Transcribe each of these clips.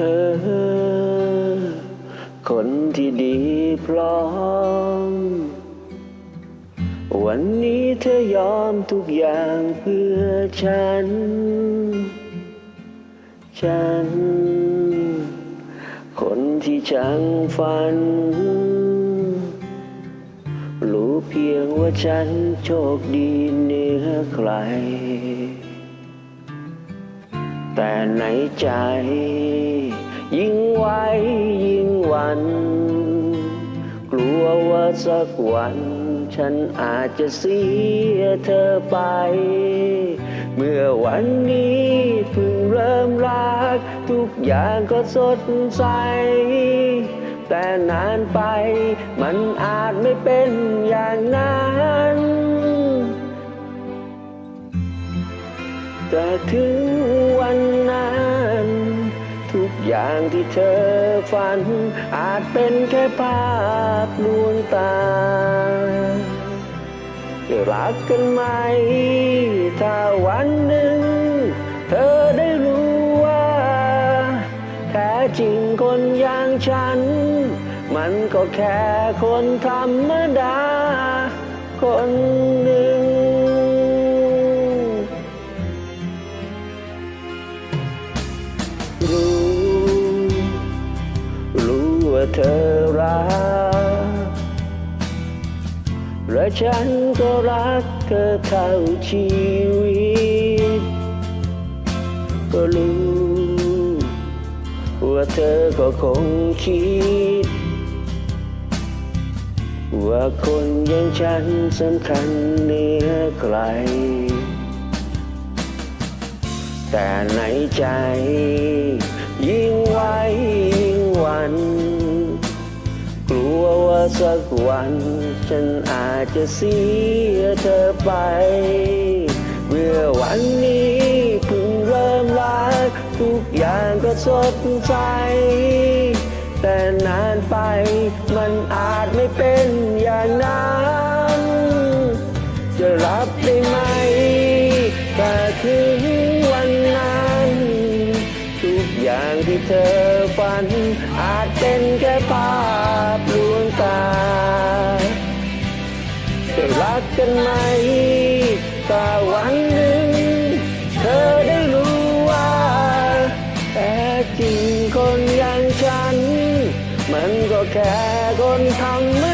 อ คนที่ดีพร้อม วันนี้เธอยอมทุกอย่างเพื่อฉัน ฉัน คนที่ช่างฝัน รู้เพียงว่าฉันโชคดีเหนือใครแต่ในใจ สักวัน ฉันอาจจะเสียเธอไป เมื่อวันนี้เพิ่งเริ่มรัก ทุกอย่างก็สดใส แต่นานไปมันอาจไม่เป็นอย่างนั้นแต่ถึงวันนั้นทุกอย่างที่เธอฝันอาจเป็นแค่ภาพ วงตาจะรักกันไหม ถ้าวันหนึ่ง เธอได้รู้ว่า แท้จริงคนอย่างฉัน มันก็แค่คนธรรมดา คนหนึ่งรู้ รู้ว่าเธอรัก และฉันก็รักเธอเท่าชีวิต ก็รู้ว่าเธอก็คงคิด ว่าคนอย่างฉันสำคัญเหนือใคร แต่ในใจยิ่งไว้ยิ่งวันวว่า สักวัน ฉันอาจจะเสียเธอไป เมื่อวันนี้เพิ่งเริ่มรัก ทุกอย่างก็สดใส แต่นานไปมันอาจไม่เป็นอย่างนั้น จะรับได้ไหมแต่ถึงวันนั้น ทุกอย่างที่เธอฝันอาจเป็นแค่ภาพ กันไหมแต่วันหนึ่ง เธอได้รู้ว่าแต่จริงคนอย่างฉัน มันก็แค่คนธรรม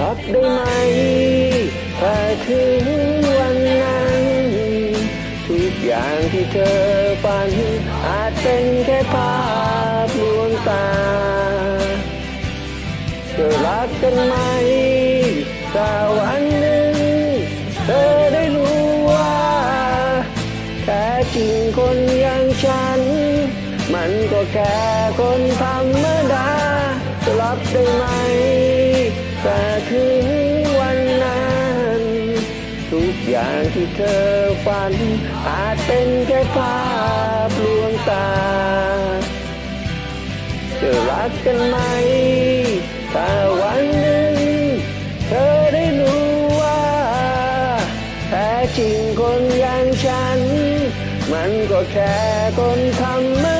รับได้ไหมถ้าถึงวันนั้น ทุกอย่างที่เธอฝัน อาจเป็นแค่ภาพลวงตาจะรักกันไหมถ้าวันหนึ่ง เธอได้รู้ว่าแท้จริงคนอย่างฉัน มันก็แค่คนธรรมดาจะรับได้ไหม แต่ถึงวันนั้น ทุกอย่างที่เธอฝัน อาจเป็นแค่ภาพลวงตา จะรักกันไหมถ้าวันหนึ่ง เธอได้รู้ว่าแท้จริงคนอย่างฉัน มันก็แค่คนธรรม